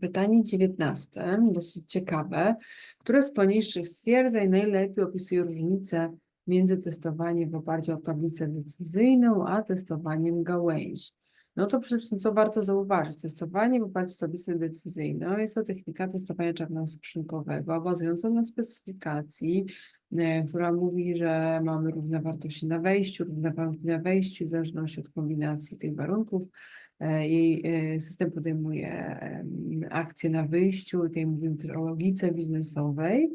Pytanie dziewiętnaste, dosyć ciekawe. Które z poniższych stwierdzeń najlepiej opisuje różnicę między testowaniem w oparciu o tablicę decyzyjną, a testowaniem gałęzi? No to przede wszystkim, co warto zauważyć, testowanie w oparciu o tablicę decyzyjną jest to technika testowania czarnoskrzynkowego bazująca na specyfikacji, e, która mówi, że mamy różne wartości na wejściu, różne warunki na wejściu, w zależności od kombinacji tych warunków jej e, system podejmuje akcje na wyjściu, tutaj mówimy też o logice biznesowej.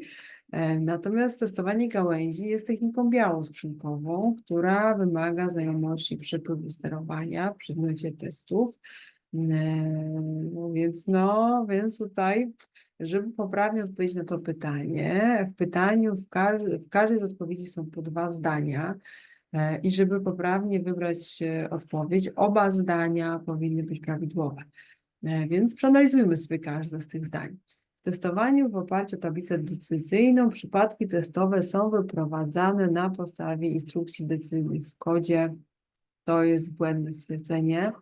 E, Natomiast testowanie gałęzi jest techniką białoskrzynkową, która wymaga znajomości przepływu sterowania w przedmiocie testów. E, No więc no, więc tutaj, żeby poprawnie odpowiedzieć na to pytanie, w pytaniu w, każ w każdej z odpowiedzi są po dwa zdania. E, I żeby poprawnie wybrać e, odpowiedź, oba zdania powinny być prawidłowe. E, Więc przeanalizujmy sobie każde z tych zdań. W testowaniu w oparciu o tablicę decyzyjną przypadki testowe są wyprowadzane na podstawie instrukcji decyzyjnych w kodzie. To jest błędne stwierdzenie.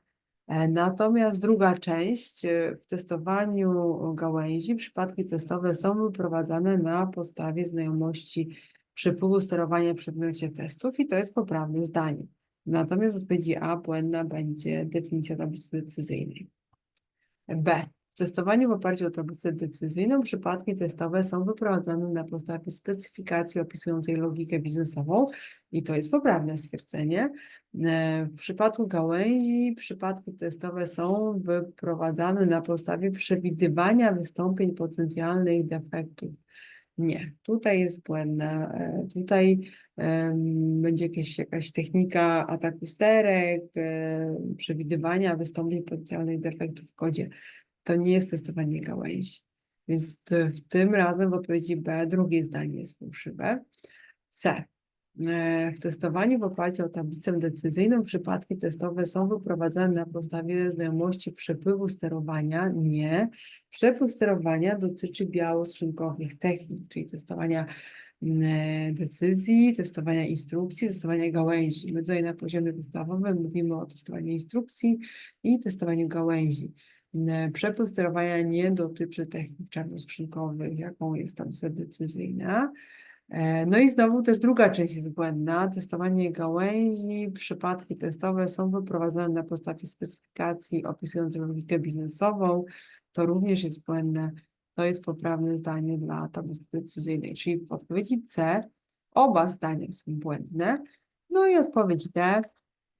Natomiast druga część, w testowaniu gałęzi przypadki testowe są wyprowadzane na podstawie znajomości przepływu sterowania w przedmiocie testów i to jest poprawne zdanie. Natomiast w odpowiedzi A błędna będzie definicja tablicy decyzyjnej. B. W testowaniu w oparciu o tablicę decyzyjną przypadki testowe są wyprowadzane na podstawie specyfikacji opisującej logikę biznesową i to jest poprawne stwierdzenie. E, W przypadku gałęzi przypadki testowe są wyprowadzane na podstawie przewidywania wystąpień potencjalnych defektów. Nie, tutaj jest błędne. E, Tutaj em, będzie jakieś, jakaś technika ataku sterek, e, przewidywania wystąpień potencjalnych defektów w kodzie. To nie jest testowanie gałęzi. Więc w tym razem w odpowiedzi B drugie zdanie jest fałszywe. C. E, W testowaniu w oparciu o tablicę decyzyjną przypadki testowe są wyprowadzane na podstawie znajomości przepływu sterowania. Nie. Przepływ sterowania dotyczy białoskrzynkowych technik, czyli testowania e, decyzji, testowania instrukcji, testowania gałęzi. My tutaj na poziomie podstawowym mówimy o testowaniu instrukcji i testowaniu gałęzi. Mm, Przepływ sterowania nie dotyczy technik czarnoskrzynkowych, jaką jest tablica decyzyjna. E, No i znowu też druga część jest błędna. Testowanie gałęzi, przypadki testowe są wyprowadzane na podstawie specyfikacji opisującej logikę biznesową. To również jest błędne. To jest poprawne zdanie dla tablicy decyzyjnej. Czyli w odpowiedzi C oba zdania są błędne. No i odpowiedź D.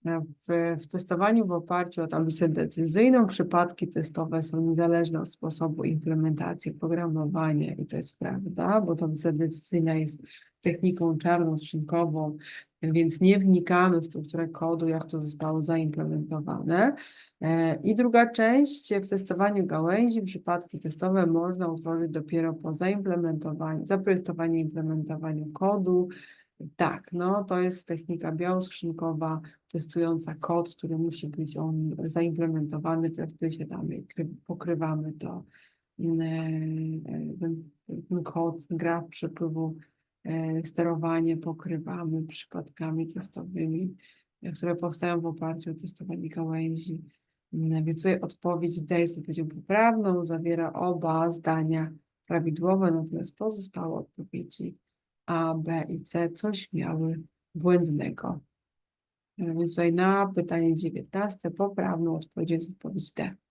W, w testowaniu w oparciu o tablicę decyzyjną przypadki testowe są niezależne od sposobu implementacji programowania i to jest prawda, bo tablica decyzyjna jest techniką czarnoszynkową, więc nie wnikamy w strukturę kodu, jak to zostało zaimplementowane. E, I druga część, w testowaniu gałęzi przypadki testowe można utworzyć dopiero po zaimplementowaniu, zaprojektowaniu i implementowaniu kodu. Tak, no to jest technika białoskrzynkowa, testująca kod, który musi być on zaimplementowany, wtedy się kry- pokrywamy to, mm, e, ten, ten kod, graf przepływu, e, sterowanie pokrywamy przypadkami testowymi, e, które powstają w oparciu o testowanie gałęzi. Mm, Więc tutaj odpowiedź D jest odpowiedzią poprawną, zawiera oba zdania prawidłowe, natomiast pozostałe odpowiedzi A, B i C coś miały błędnego. E, Więc tutaj na pytanie 19 poprawną odpowiedzią jest odpowiedź D.